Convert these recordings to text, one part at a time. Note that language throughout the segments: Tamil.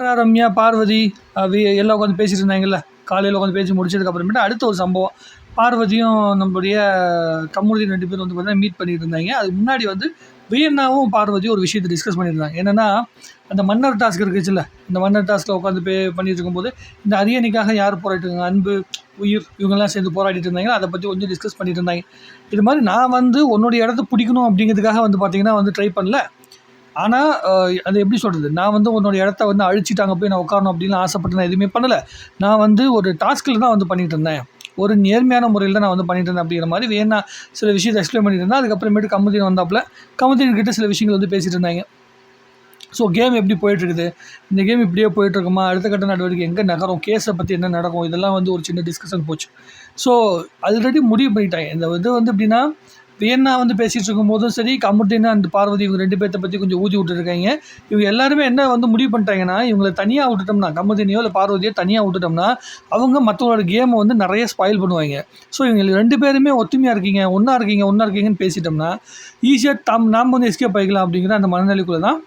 சாண்ட்ரா ரம்யா பார்வதி எல்லாம் உட்காந்து பேசிகிட்டு இருந்தாங்கல்ல காலையில் உட்காந்து பேசி முடிச்சதுக்கப்புறமேட்டு அடுத்த ஒரு சம்பவம். பார்வதியும் நம்மளுடைய கம்முனுதி ரெண்டு பேரும் வந்து பார்த்தீங்கன்னா மீட் பண்ணிட்டு இருந்தாங்க. அதுக்கு முன்னாடி வந்து வியன்னாவும் பார்வதியும் ஒரு விஷயத்தை டிஸ்கஸ் பண்ணியிருந்தாங்க. என்னென்னா அந்த மன்னர் டாஸ்க் இருக்குச்சுல்ல இந்த மன்னர் டாஸ்கில் உட்காந்து பே பண்ணிட்டு இருக்கும்போது இந்த அரியணைக்காக யார் போராடிட்டு இருக்காங்க அன்பு உயிர் இவங்கெல்லாம் சேர்ந்து போராடிட்டு இருந்தாங்க அதை பற்றி கொஞ்சம் டிஸ்கஸ் பண்ணிட்டு இருந்தாங்க. இது மாதிரி நான் வந்து உன்னுடைய இடத்த பிடிக்கணும் அப்படிங்கிறதுக்காக வந்து பார்த்தீங்கன்னா வந்து ட்ரை பண்ணல. ஆனால் அது எப்படி சொல்கிறது நான் வந்து உன்னோட இடத்த வந்து அழிச்சிட்டாங்க போய் நான் உட்காரணும் அப்படின்னு ஆசைப்பட்டு நான் எதுவுமே பண்ணலை. நான் வந்து ஒரு டாஸ்கில் தான் வந்து பண்ணிகிட்டு இருந்தேன். ஒரு நேர்மையான முறையில் தான் நான் வந்து பண்ணிட்டு இருந்தேன் அப்படிங்கிற மாதிரி வேணா சில விஷயத்தை எக்ஸ்பிளைன் பண்ணிட்டு இருந்தேன். அதுக்கப்புறமேட்டு கமுதீன் வந்தாப்பில் கமுதீன் கிட்ட சில விஷயங்கள் வந்து பேசிகிட்டு இருந்தாங்க. ஸோ கேம் எப்படி போயிட்டுருக்குது? இந்த கேம் இப்படியே போயிட்டுருக்குமா? அடுத்த கட்ட நடவடிக்கை எங்கே நகரும்? கேஸை பற்றி என்ன நடக்கும்? இதெல்லாம் வந்து ஒரு சின்ன டிஸ்கஷன் போச்சு. ஸோ ஆல்ரெடி முடிவு பண்ணிட்டாங்க இந்த இது வந்து எப்படின்னா வியன்னா வந்து பேசிகிட்டு இருக்கும்போதும் சரி கமுர்தீன் அண்ட் பார்வதி இவங்க ரெண்டு பேர்த்த பற்றி கொஞ்சம் ஊதி விட்டுருக்காங்க. இவங்க எல்லாருமே என்ன வந்து முடிவு பண்ணிட்டாங்கன்னா இவங்களை தனியாக விட்டுட்டோம்னா கமுதினியோ இல்லை பார்வதியோ தனியாக விட்டுட்டோம்னா அவங்க மற்றவங்களோட கேமை வந்து நிறைய ஸ்பாயில் பண்ணுவாங்க. ஸோ இவங்க ரெண்டு பேருமே ஒத்துமையாக இருக்கீங்க ஒன்றா இருக்கீங்க ஒன்றா இருக்கீங்கன்னு பேசிட்டோம்னா ஈஸியாக தம் நாம் வந்து எஸ்கேப் ஆகிக்கலாம் அப்படிங்கிற அந்த மனநிலைக்குள்ளே தான்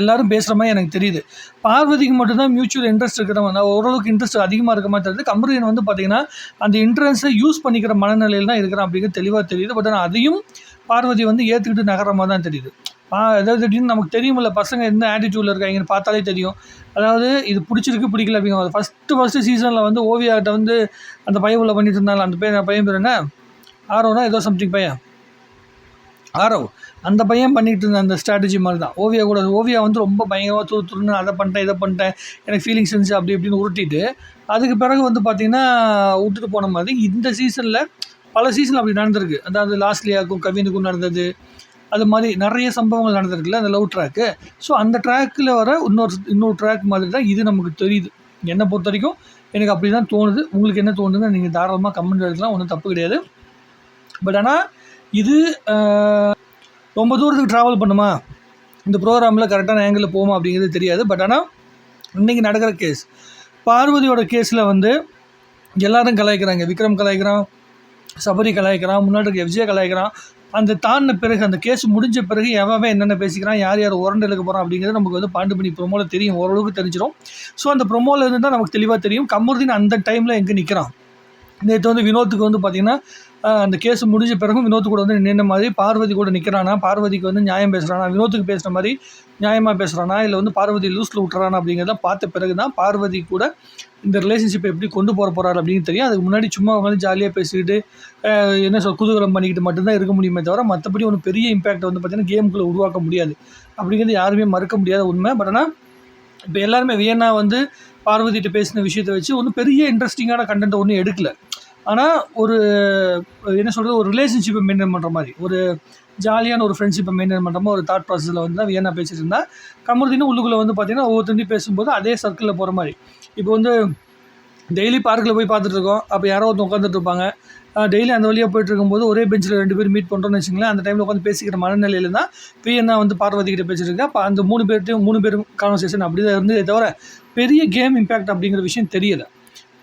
எல்லாரும் பேசுகிற மாதிரி எனக்கு தெரியுது. பார்வதிக்கு மட்டும்தான் மியூச்சுவல் இன்ட்ரெஸ்ட் இருக்கிறவங்க ஓரளவுக்கு இன்ட்ரெஸ்ட் அதிகமாக இருக்க மாதிரி தெரியுது. கமருதீன் வந்து பார்த்திங்கன்னா அந்த இன்ட்ரெஸ்ட்டை யூஸ் பண்ணிக்கிற மனநிலையில் தான் இருக்கிறான் அப்படிங்கிறது தெளிவாக தெரியுது. பட் ஆனால் அதையும் பார்வதி வந்து ஏற்றுக்கிட்டு நகரமாக தான் தெரியுது. பா அதாவது திடீர்னு நமக்கு தெரியுமில்ல பசங்க எந்த ஆட்டிடியூடில் இருக்காங்கன்னு பார்த்தாலே தெரியும். அதாவது இது பிடிச்சிருக்கு பிடிக்கல அப்படிங்கிற ஃபஸ்ட்டு ஃபஸ்ட்டு சீசனில் வந்து ஓவியாட்ட வந்து அந்த பையன் உள்ள பண்ணிட்டு இருந்தாலும் அந்த பையன் பையன் பேர் என்ன? ஆரோனா ஏதோ சம்திங் பையன். ஆரவ் அந்த பையன் பண்ணிகிட்டு இருந்த அந்த ஸ்ட்ராட்டஜி மாதிரி தான் ஓவியா கூட ஓவியா வந்து ரொம்ப பயங்கரமாக துரு துருன்னு அதை பண்ணிட்டேன் இதை பண்ணிட்டேன் எனக்கு ஃபீலிங்ஸ் இருந்துச்சு அப்படி இப்படின்னு உருட்டிட்டு அதுக்கு பிறகு வந்து பார்த்திங்கன்னா விட்டுட்டு போன மாதிரி இந்த சீசனில் பல சீசன் அப்படி நடந்திருக்கு. அதாவது லாஸ்ட்லியாக்கும் கவினுக்கும் நடந்தது. அது மாதிரி நிறைய சம்பவங்கள் நடந்திருக்குல்ல அந்த லவ் ட்ராக்கு ஸோ அந்த ட்ராக்கில் வர இன்னொரு இன்னொரு ட்ராக் மாதிரி தான் இது நமக்கு தெரியுது. என்னை பொறுத்த வரைக்கும் எனக்கு அப்படி தான் தோணுது. உங்களுக்கு என்ன தோணுதுன்னு நீங்கள் தாராளமாக கமெண்ட் எழுதலாம் ஒன்றும் தப்பு கிடையாது. பட் ஆனால் இது ரொம்ப தூரத்துக்கு ட்ராவல் பண்ணுமா? இந்த ப்ரோக்ராமில் கரெக்டான ஆங்கிளில் போகுமா அப்படிங்கிறது தெரியாது. பட் ஆனால் இன்றைக்கி நடக்கிற கேஸ் பார்வதியோட கேஸில் வந்து எல்லாரும் கலாய்க்கிறாங்க. விக்ரம் கலாய்க்கிறான் சபரி கலாய்க்கிறான் முன்னாடி இருக்க விஜய கலாய்க்கிறான். அந்த தாண்டின பிறகு அந்த கேஸ் முடிஞ்ச பிறகு எவன் என்னென்ன பேசிக்கிறான் யார் யார் உரண்டு எடுக்க போகிறான் அப்படிங்கிறது நமக்கு வந்து பாண்டுபணி ப்ரொமோவில் தெரியும். ஓரளவுக்கு தெரிஞ்சிடும் ஸோ அந்த ப்ரொமோவில் இருந்து தான் நமக்கு தெளிவாக தெரியும். கமருதீன் அந்த டைமில் எங்கே நிற்கிறான் நேற்று வந்து வினோத்துக்கு வந்து பார்த்திங்கன்னா அந்த கேஸ் முடிஞ்ச பிறகும் வினோத் கூட வந்து நின்ன மாதிரி பார்வதி கூட நிற்கிறானா பார்வதிக்கு வந்து நியாயம் பேசுகிறானா வினோத்துக்கு பேசுகிற மாதிரி நியாயமாக பேசுகிறானா இல்லை வந்து பார்வதி லூஸில் விட்டுறானா அப்படிங்கிறத பார்த்த பிறகு தான் பார்வதி கூட இந்த ரிலேஷன்ஷிப்பை எப்படி கொண்டு போகிற போகிறாரு அப்படின்னு தெரியும். அதுக்கு முன்னாடி சும்மா வந்து ஜாலியாக பேசிக்கிட்டு என்ன சொல் குதூகலம் பண்ணிக்கிட்டு மட்டும்தான் இருக்க முடியுமே தவிர மற்றபடி ஒன்று பெரிய இம்பேக்ட் வந்து பார்த்திங்கன்னா கேமுக்குள்ளே உருவாக்க முடியாது. அப்படிங்கிறது யாருமே மறுக்க முடியாத உண்மை. பட் ஆனால் இப்போ எல்லாருமே வியன்னா வந்து பார்வதிட்ட பேசின விஷயத்தை வச்சு ஒன்றும் பெரிய இன்ட்ரெஸ்டிங்கான கண்டென்ட் ஒன்றும் எடுக்கலை. ஆனால் ஒரு என்ன சொல்கிறது ஒரு ரிலேஷன்ஷிப்பை மெயின்டைன் பண்ணுற மாதிரி ஒரு ஜாலியான ஒரு ஃப்ரெண்ட்ஷிப்பை மெயின்டைன் பண்ணுற மாதிரி ஒரு தாட் ப்ராசஸில் வந்து தான் வியன்னா பேசிட்டு இருந்தால் கமருதீனும் உள்ளுக்குள்ளே வந்து பார்த்திங்கன்னா ஒவ்வொருத்தருந்தையும் பேசும்போது அதே சர்க்கிளில் போகிற மாதிரி. இப்போ வந்து டெய்லி பார்க்கில் போய் பார்த்துட்ருக்கோம் அப்போ யாரோ ஒருத்தர் உட்காந்துட்டு இருப்பாங்க டெய்லி அந்த வழியாக போயிட்டு இருக்கும்போது ஒரே பெஞ்சில் ரெண்டு பேர் மீட் பண்ணுறோம்னு வச்சுங்களேன் அந்த டைமில் உட்காந்து பேசிக்கிற மனநிலையில் தான் பிஎன்னா வந்து பார்வதி கிட்ட பேசிட்டு இருக்கேன் அப்போ அந்த மூணு பேர்ட்டையும் மூணு பேரும் கான்வர்சேஷன் அப்படி தான் இருந்ததே தவிர பெரிய கேம் இம்பேக்ட் அப்படிங்கிற விஷயம் தெரியலை.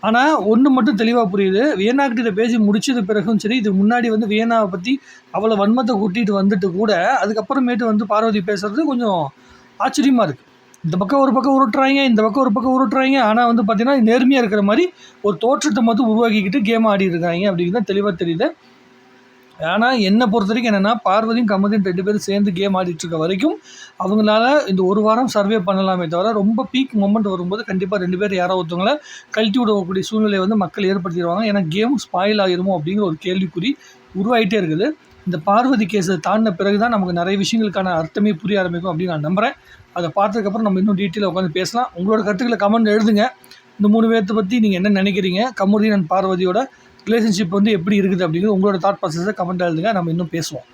ஆனால் ஒன்று மட்டும் தெளிவாக புரியுது. வியன்னாக்கிட்ட பேசி முடிச்சது பிறகும் சரி இது முன்னாடி வந்து வியன்னாவை பற்றி அவ்வளோ வன்மத்தை கூட்டிகிட்டு வந்துட்டு கூட அதுக்கப்புறமேட்டு வந்து பார்வதி பேசுகிறது கொஞ்சம் ஆச்சரியமாக இருக்குது இந்த பக்கம் ஒரு பக்கம் உருட்டுறாங்க இந்த பக்கம் ஒரு பக்கம் உருட்டுறாங்க. ஆனால் வந்து பார்த்திங்கன்னா நேர்மையாக இருக்கிற மாதிரி ஒரு தோற்றத்தை மட்டும் உருவாக்கிக்கிட்டு கேம் ஆடி இருக்காங்க அப்படிங்கிறது தெளிவாக தெரியுது ஆனால் என்னை பொறுத்த வரைக்கும் என்னென்னா பார்வதியும் கமதியும் ரெண்டு பேரும் சேர்ந்து கேம் ஆடிட்டுருக்க வரைக்கும் அவங்களால இந்த ஒரு வாரம் சர்வே பண்ணலாமே தவிர ரொம்ப பீக் மூமெண்ட் வரும்போது கண்டிப்பாக ரெண்டு பேர் யாரோ ஒருத்தவங்கள கழட்டி விடக்கூடிய சூழ்நிலையை வந்து மக்கள் ஏற்படுத்திடுவாங்க. ஏன்னா கேம் ஸ்பாயில் ஆகிருமோ அப்படிங்கிற ஒரு கேள்விக்குறி உருவாகிட்டே இருக்குது. இந்த பார்வதி கேஸை தாண்டின பிறகு தான் நமக்கு நிறைய விஷயங்களுக்கான அர்த்தமே புரிய ஆரம்பிக்கும் அப்படின்னு நான் நம்புகிறேன் அதை பார்த்ததுக்கப்புறம் நம்ம இன்னும் டீட்டெயிலாக உட்காந்து பேசலாம். உங்களோட கருத்துக்களை கமெண்ட் எழுதுங்க. இந்த மூணு பேர்த்தை பற்றி நீங்கள் என்ன நினைக்கிறீங்க? கமுதீன் அண்ட் பார்வதியோட ரிலேஷன்ஷிப் வந்து எப்படி இருக்குது அப்படிங்கிறது உங்களோட தாட் ப்ராசஸை கமெண்ட் எழுதுங்க. நம்ம இன்னும் பேசுவோம்.